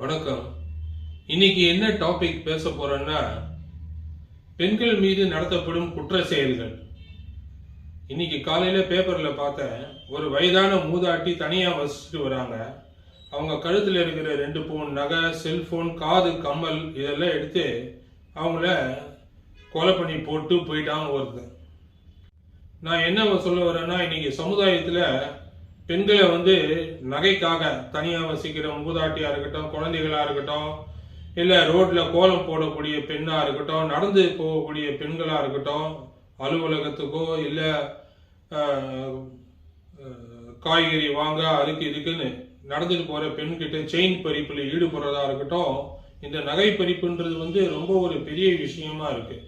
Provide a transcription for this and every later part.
வணக்கம். இன்னைக்கு என்ன டாபிக் பேச போறேன்னா பெண்கள் மீது நடத்தப்படும் குற்ற செயல்கள். இன்னைக்கு காலையில பேப்பர்ல பார்த்தேன் ஒரு வயதான மூதாட்டி தனியா வசிச்சுட்டு வராங்க. அவங்க கழுத்துல இருக்கிற ரெண்டு பவுன் நகை செல்போன் காது கம்மல் இதெல்லாம் எடுத்து அவங்கள கொலை பண்ணி போட்டு போயிட்டாங்க ஒருத்தன். நான் என்ன சொல்ல வரேன்னா இன்னைக்கு சமுதாயத்துல பெண்களை வந்து நகைக்காக தனியாக வசிக்கிற மூதாட்டியாக இருக்கட்டும் குழந்தைகளாக இருக்கட்டும் இல்லை ரோட்டில் கோலம் போடக்கூடிய பெண்ணாக இருக்கட்டும் நடந்து போகக்கூடிய பெண்களாக இருக்கட்டும் அலுவலகத்துக்கோ இல்லை காய்கறி வாங்க அதுக்கு இதுக்குன்னு நடந்துட்டு போகிற பெண்கிட்ட செயின் பறிப்பில் ஈடுபடுறதா இருக்கட்டும் இந்த நகை பறிப்புன்றது வந்து ரொம்ப ஒரு பெரிய விஷயமா இருக்குது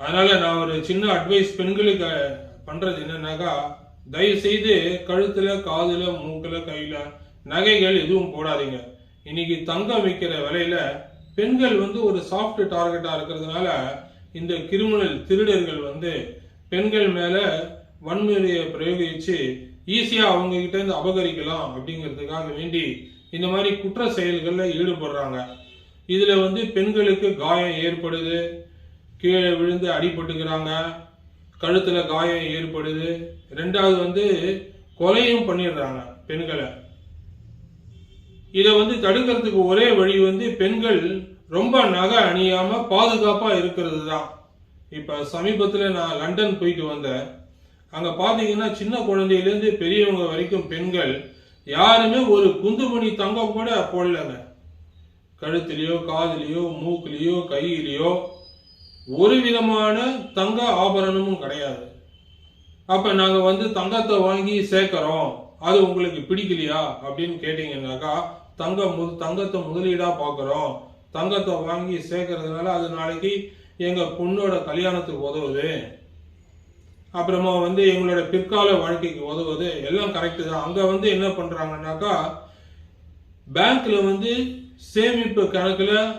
அதனால் நான் ஒரு சின்ன அட்வைஸ் பெண்களுக்கு பண்ணுறது என்னன்னாக்கா தயவு செய்து கழுத்துல காதுல மூக்குல கையில நகைகள் எதுவும் போடாதீங்க. இன்னைக்கு தங்கம் விற்கிற விலையில பெண்கள் வந்து ஒரு சாஃப்ட் டார்கெட்டா இருக்கிறதுனால இந்த கிரிமினல் திருடர்கள் வந்து பெண்கள் மேல வன்முறையை பிரயோகிச்சு ஈஸியா அவங்க கிட்ட இருந்து அபகரிக்கலாம் அப்படிங்கிறதுக்காக வேண்டி இந்த மாதிரி குற்ற செயல்களில் ஈடுபடுறாங்க. இதுல வந்து பெண்களுக்கு காயம் ஏற்படுது கீழே விழுந்து அடிபட்டுக்கிறாங்க. கழுத்தில் காயம் ஏற்படுது. ரெண்டாவது வந்து கொலையும் பண்ணிடுறாங்க பெண்களை. இதை வந்து தடுக்கிறதுக்கு ஒரே வழி வந்து பெண்கள் ரொம்ப நகை அணியாம பாதுகாப்பா இருக்கிறது தான் இப்ப சமீபத்துல நான் லண்டன் போயிட்டு வந்தேன். அங்க பாத்தீங்கன்னா சின்ன குழந்தையிலேருந்து பெரியவங்க வரைக்கும் பெண்கள் யாருமே ஒரு குந்துமணி தங்கம் கூட போடலங்க. கழுத்துலயோ காதுலயோ மூக்குலயோ கையிலயோ ஒரு விதமான தங்க ஆபரணமும் கிடையாது. அப்ப நாங்க வந்து தங்கத்தை வாங்கி சேர்க்கிறோம். அது உங்களுக்கு பிடிக்கலையா? அப்படின்னு கேட்டீங்கன்னாக்கா தங்க மு தங்கத்தை முதலீடா பார்க்குறோம் தங்கத்தை வாங்கி சேர்க்கறதுனால அது நாளைக்கு எங்க பொண்ணோட கல்யாணத்துக்கு உதவுது. அப்புறமா வந்து எங்களோட பிற்கால வாழ்க்கைக்கு உதவுது. எல்லாம் கரெக்டு தான். அங்க வந்து என்ன பண்றாங்கன்னாக்கா பேங்க்ல வந்து சேமிப்பு கணக்குல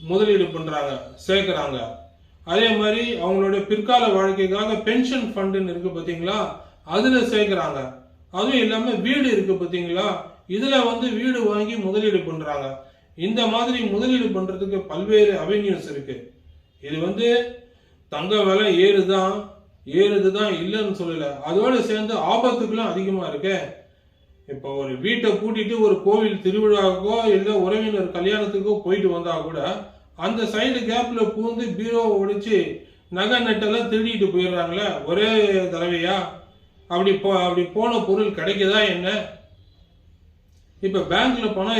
முதலீடு பண்றாங்க சேர்க்கிறாங்க. அதே மாதிரி அவங்களோட பிற்கால வாழ்க்கைக்காக பென்ஷன் ஃபண்டுன்னு இருக்கு பார்த்தீங்களா அதுல சேர்க்குறாங்க. அதுவும் இல்லாமல் வீடு இருக்கு பார்த்தீங்களா இதுல வந்து வீடு வாங்கி முதலீடு பண்றாங்க. இந்த மாதிரி முதலீடு பண்றதுக்கு பல்வேறு அவென்யூஸ் இருக்கு. இது வந்து தங்க விலை ஏறுதான் ஏறுதுதான் இல்லைன்னு சொல்லல. அதோட சேர்ந்து ஆபத்துகளும் அதிகமா இருக்கு. இப்போ ஒரு வீட்டை கூட்டிட்டு ஒரு கோவில் திருவிழாவுக்கோ இல்லை உறவினர் கல்யாணத்துக்கோ போயிட்டு வந்தா கூட அந்த சைடு கேப்ல பூந்து பீரோவை ஒடிச்சு நகை நட்டெல்லாம் திருடிட்டு போயிடுறாங்களே. ஒரே தடவையா? அப்படி போ அப்படி போன பொருள் கிடைக்குதா என்ன? இப்ப பேங்க்ல பணம்